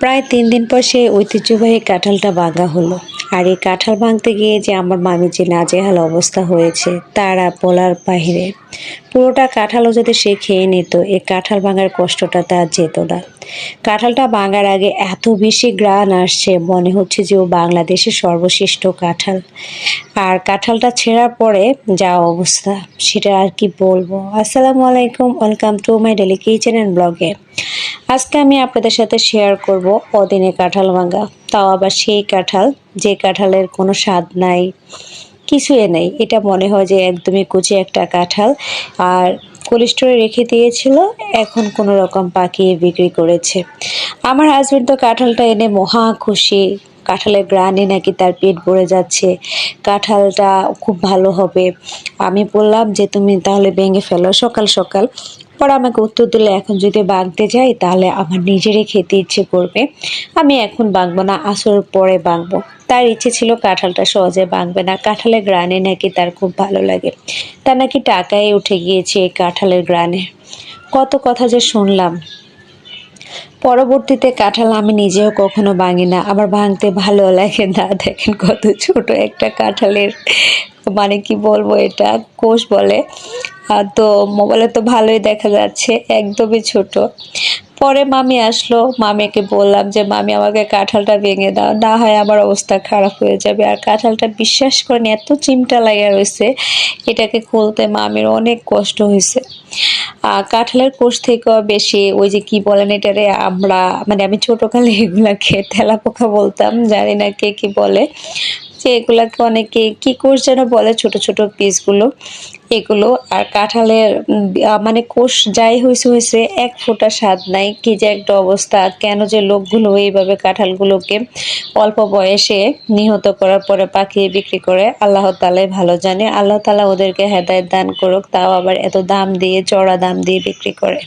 প্রায় তিন দিন পর সেই ঐতিহ্যবাহী কাঁঠালটা ভাঙা হলো। আর এই কাঁঠাল ভাঙতে গিয়ে যে আমার মামি যে নাজেহাল অবস্থা হয়েছে, তারা বলার বাহিরে। পুরোটা কাঁঠালও যদি সে খেয়ে নিত এই কাঁঠাল ভাঙার কষ্টটা তার যেত না। কাঁঠালটা ভাঙার আগে এত বেশি গ্রান আসছে, মনে হচ্ছে যে ও বাংলাদেশের সর্বশ্রেষ্ঠ কাঁঠাল। আর কাঁঠালটা ছেঁড়ার পরে যা অবস্থা, সেটা আর কি বলব। আসসালামু আলাইকুম, welcome to my daily kitchen and ব্লগে। আজকে আমি আপনাদের সাথে শেয়ার করব অদিনে কাঁঠাল ভাঙা। তাও আবার সেই কাঁঠাল, যে কাঁঠালের কোনো স্বাদ নাই, কিছুই নেই। এটা মনে হয় যে একদমই কুচি একটা কাঁঠাল। আর কোলেস্টোরে রেখে দিয়েছিল, এখন কোনো রকম পাকিয়ে বিক্রি করেছে। আমার হাজব্যান্ড তো কাঁঠালটা এনে মহা খুশি। কাঁঠালের গ্রানে নাকি তার পেট ভরে যাচ্ছে। কাঁঠালটা খুব ভালো হবে। আমি বললাম যে, তুমি তাহলে ভেঙে ফেলো সকাল সকাল। পরে আমাকে উত্তর দিলে, এখন যদি বাঁকতে যাই, তাহলে আমার নিজেরই খেতে ইচ্ছে করবে। আমি এখন বাঁকবো না, আসর পরে বাঁকবো তার ইচ্ছে ছিল কাঁঠালটা সহজে বাঁকবে না। কাঁঠালের গ্রানে নাকি তার খুব ভালো লাগে। তার নাকি টাকায় উঠে গিয়েছে কাঁঠালের গ্রানে। কত কথা যে শুনলাম। পরবর্তীতে কাঁঠাল আমি নিজেও কখনো ভাঙি না। আবার ভাঙতে ভালো লাগে না। দেখেন কত ছোট একটা কাঁঠালের মানে কি বলব এটা, কোষ বলে। তো মোবাইলে তো ভালোই দেখা যাচ্ছে, একদমই ছোট। পরে মামি আসলো, মামিকে বললাম যে, মামি, আমাকে কাঁঠালটা ভেঙে দাও। না হয় আমার অবস্থা খারাপ হয়ে যাবে। আর কাঁঠালটা বিশ্বাস করেন, এত চিমটা লাগিয়ে রয়েছে এটাকে খুলতে মামির অনেক কষ্ট হয়েছে কাঁঠালের কোষ থেকেও বেশি ওই যে কি বলেন এটারে, আমরা মানে আমি ছোটকালে এগুলাকে তেলা পোকা বলতাম, জানি না কে কি বলে। যে এগুলাকে অনেকে কি কোষ যেন বলে ছোট ছোট পিসগুলো এগুলো আর কাঁঠালের মানে কোষ যাই হয়েছে হয়েছে এক ফোঁটা স্বাদ নাই। কি যে একটা অবস্থা, কেন যে লোকগুলো এইভাবে কাঁঠালগুলোকে অল্প বয়সে নিহত করার পরে পাকিয়ে বিক্রি করে, আল্লাহ তালাই ভালো জানে। আল্লাহ তালা ওদেরকে হেদায়ত দান করুক, তাও আবার এত দাম দিয়ে চড়া দাম দিয়ে বিক্রি করে।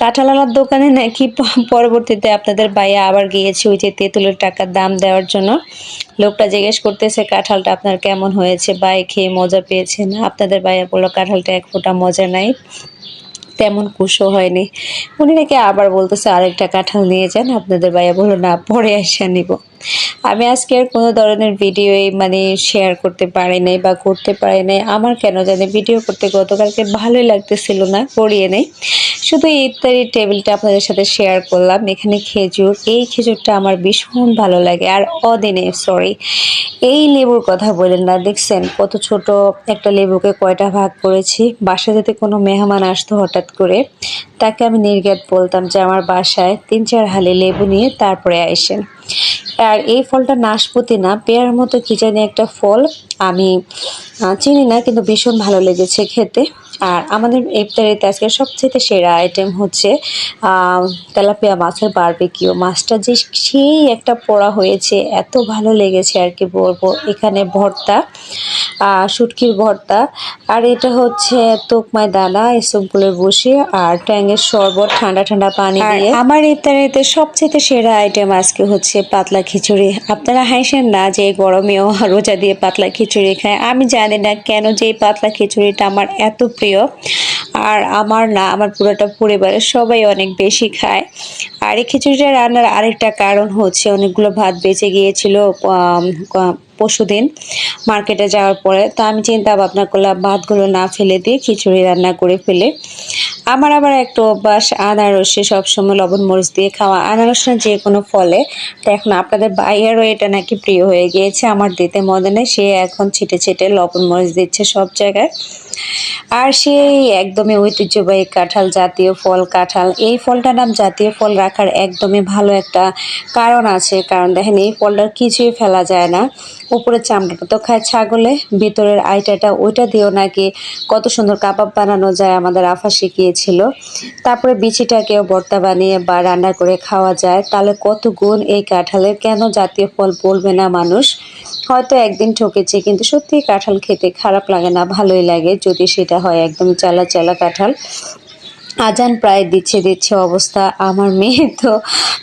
কাঁঠালালার দোকানে নাকি পরবর্তীতে আপনাদের বাইয়া আবার গিয়েছে ওই যে তেঁতুলের টাকার দাম দেওয়ার জন্য। লোকটা জিজ্ঞেস করতেছে, কাঁঠালটা আপনার কেমন হয়েছে? বাই, খেয়ে মজা পেয়েছেন? আপনাদের বাইয়া বলল কাঁঠালটা এক ফোঁটা মজা নাই। তেমন কুশো হয়নি। উনি নাকি আবার বলতেছে, আরেকটা কাঁঠাল নিয়ে যান, আপনাদের ভাইয়া বলল, না, পরে এসে নিব। আমি আজকে আর কোনো ধরনের ভিডিও মানে শেয়ার করতে পারি নাই বা করতে পারি নাই। আমার কেন জানি ভিডিও করতে গতকালকে ভালোই লাগতেছিল না করিয়ে নেই। শুধু ইত্যাদি টেবিলটা আপনাদের সাথে শেয়ার করলাম। এখানে খেজুর, এই খেজুরটা আমার ভীষণ ভালো লাগে। আর অদিনে সরি এই লেবুর কথা বলেন না, দেখছেন? কত ছোট একটা লেবুকে কয়টা ভাগ করেছি? বাসা যদি কোনো মেহমান আসতো হঠাৎ করে তাকে আমি নির্ঘাত বলতাম যে আমার বাসায় তিন চার হালে লেবু নিয়ে তারপরে আসেন আর এই ফলটা নাশপতি না পেয়ার মতো কি জানি একটা ফল আমি চিনি না কিন্তু ভীষণ ভালো লেগেছে খেতে। আর আমাদের ইফতারিতে আজকে সবচেয়ে সেরা আইটেম হচ্ছে তেলাপিয়া মাছের বারবিকিউ মাছটা যে সেই একটা পোড়া হয়েছে এত ভালো লেগেছে আর কি বলব। এখানে ভর্তা আহ, শুটকির ভর্তা আর এটা হচ্ছে তোকমায় দানা এসবগুলো বসে আর ট্যাঙের শরবত ঠান্ডা ঠান্ডা পানি দিয়ে। আমার ইফতারিতে সবচেয়ে সেরা আইটেম আজকে হচ্ছে পাতলা খিচুড়ি। আপনারা হাসেন না যে গরমেও রোজা দিয়ে পাতলা খিচুড়ি খায়। আমি জানি না কেন যে এই পাতলা খিচুড়িটা আমার এত প্রিয়। আর আমার না, আমার পুরোটা পরিবারের সবাই অনেক বেশি খায়। আর এই খিচুড়িটা রান্নার আরেকটা কারণ হচ্ছে অনেকগুলো ভাত বেঁচে গিয়েছিল আম, মার্কেটে যাওয়ার পরে। তো আমি চিন্তা ভাবনা করলাম ভাতগুলো না ফেলে দিয়ে খিচুড়ি রান্না করে ফেলে। আমার আবার একটা অভ্যাস আনারসে সবসময় লবণ মরিচ দিয়ে খাওয়া। আনারস না যে কোনো ফলে তো এখন আপনাদের বাইরেও এটা নাকি প্রিয় হয়ে গিয়েছে আমার দিতে মনে নেই সে এখন ছিটে ছিটে লবণ মরিচ দিচ্ছে সব জায়গায়। আর সেই একদমই ঐতিহ্যবাহী কাঁঠাল জাতীয় ফল কাঁঠাল। এই ফলটার নাম জাতীয় ফল রাখার একদমই ভালো একটা কারণ আছে। কারণ দেখেন, এই ফলটার কিছুই ফেলা যায় না। উপরে চামড়াটা তো খায় ছাগলে, ভিতরের আইটাটা ওইটা দিয়েও নাকি কত সুন্দর কাবাব বানানো যায় আমাদের আফা শিখিয়েছিল। তারপরে বিচিটাকেও ভর্তা বানিয়ে বা রান্না করে খাওয়া যায়। তাহলে কত গুণ এই কাঁঠালের কেন জাতীয় ফল বলবে না মানুষ? হয়তো একদিন ঠকেছি, কিন্তু সত্যি কাঁঠাল খেতে খারাপ লাগে না, ভালোই লাগে যদি সেটা হয় একদম চালা চালা কাঁঠাল। আজান প্রায় দিচ্ছে দিচ্ছে অবস্থা। আমার মেয়ে তো,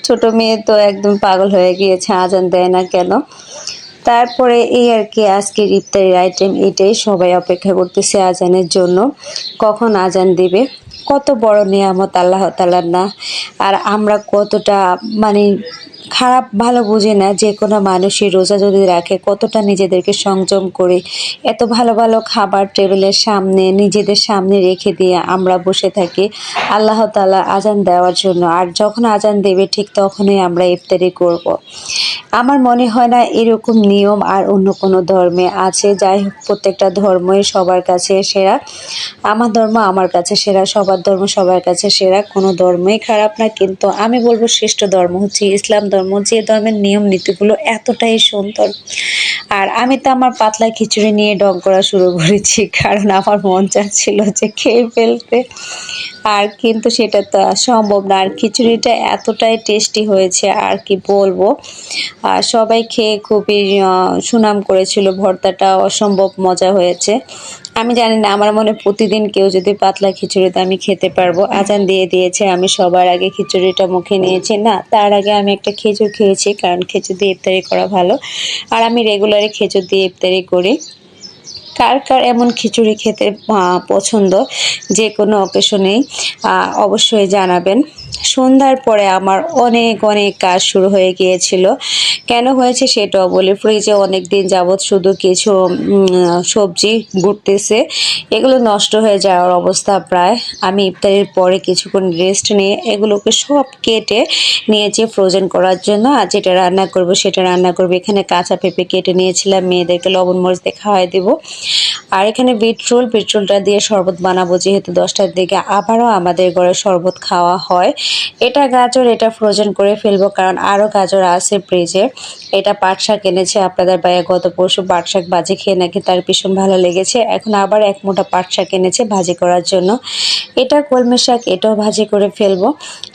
ছোট মেয়ে তো একদম পাগল হয়ে গিয়েছে, আজান দেয় না কেন? তারপরে এই আর কি আজকের ইফতারির আইটেম এটাই সবাই অপেক্ষা করতেছে আজানের জন্য। কখন আজান দেবে? কত বড় নিয়ামত আল্লাহ তালার না। আর আমরা কতটা মানে খারাপ, ভালো বুঝি না যে কোনো মানুষই রোজা যদি রাখে, কতটা নিজেদেরকে সংযম করে। এত ভালো ভালো খাবার টেবিলের সামনে, নিজেদের সামনে রেখে দিয়ে আমরা বসে থাকি আল্লাহ তালা আজান দেওয়ার জন্য। আর যখন আজান দেবে, ঠিক তখনই আমরা ইফতারি করব। আমার মনে হয় না এরকম নিয়ম আর অন্য কোনো ধর্মে আছে। যাই হোক, প্রত্যেকটা ধর্মই সবার কাছে সেরা। আমার ধর্ম আমার কাছে সেরা, সবার ধর্ম সবার কাছে সেরা। কোনো ধর্মই খারাপ না, কিন্তু আমি বলব শ্রেষ্ঠ ধর্ম হচ্ছে ইসলাম ধর্ম যে ধর্মের নিয়ম নীতিগুলো এতটাই সুন্দর। আর আমি তো আমার পাতলা খিচুড়ি নিয়ে ডং করা শুরু করেছি, কারণ আমার মন চাচ্ছিল যে খেয়ে ফেলতে। আর কিন্তু সেটা তো সম্ভব না, আর খিচুড়িটা এতটাই টেস্টি হয়েছে, আর কি বলব। আর সবাই খেয়ে খুবই সুনাম করেছিল, ভর্তাটা অসম্ভব মজা হয়েছে। আমি জানি না, আমার মনে প্রতিদিন কেউ যদি পাতলা খিচুড়িতে আমি খেতে পারব, আজান দিয়ে দিয়েছে, আমি সবার আগে খিচুড়িটা মুখে নিয়েছি। না, তার আগে আমি একটা খেজুর খেয়েছি, কারণ খেজুর দিয়ে ইফতারি করা ভালো। আর আমি রেগুলারই খেজুর দিয়ে ইফতারি করি। কার কার এমন খিচুড়ি খেতে পছন্দ, যে কোনো অকেশনেই অবশ্যই জানাবেন। সন্ধ্যার পরে আমার অনেক অনেক কাজ শুরু হয়ে গিয়েছিল। কেন হয়েছে সেটাও বলি। ফ্রিজে অনেক দিন যাবৎ শুধু কিছু সবজি ঘুরতেছে। এগুলো নষ্ট হয়ে যাওয়ার অবস্থা প্রায়। আমি ইফতারির পরে কিছুক্ষণ রেস্ট নিয়ে এগুলোকে সব কেটে নিয়েছি ফ্রোজেন করার জন্য। আর যেটা রান্না করব সেটা রান্না করব। এখানে কাঁচা পেঁপে কেটে নিয়েছিলাম, মেয়েদেরকে লবণ মরিচ দিয়ে খাওয়াই দেবো। আর এখানে বিটরুল বিটরুলটা দিয়ে শরবত বানাবো যেহেতু দশটার দিকে। আবারও আমাদের ঘরে শরবত খাওয়া হয়। এটা গাজর, এটা ফ্রোজেন করে ফেলব, কারণ আরও গাজর আছে ফ্রিজে এটা পাট শাক এনেছে, আপনাদের ভাইয়া গত পরশু পাট শাক ভাজি খেয়ে নাকি তার ভীষণ ভালো লেগেছে। এখন আবার এক মোটা পাট শাক এনেছে ভাজি করার জন্য। এটা কলমি শাক, এটাও ভাজি করে ফেলব।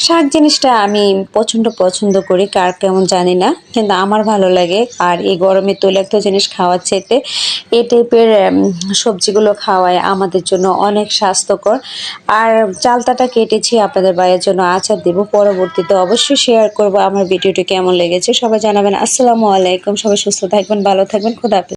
শাক জিনিসটা আমি প্রচণ্ড পছন্দ করি, কার কেমন জানি না, কিন্তু আমার ভালো লাগে। আর এই গরমে তৈলাক্ত জিনিস খাওয়ার চেতে এই টাইপের সবজিগুলো খাওয়ায় আমাদের জন্য অনেক স্বাস্থ্যকর। আর চালতাটা কেটেছি আপনাদের ভাইয়ের জন্য, আচার দেব, পরবর্তীতে অবশ্যই শেয়ার করব আমার ভিডিওটি কেমন লেগেছে, সবাই জানাবেন। আসসালামু আলাইকুম সবাই সুস্থ থাকবেন ভালো থাকবেন খুদা হাফেজ।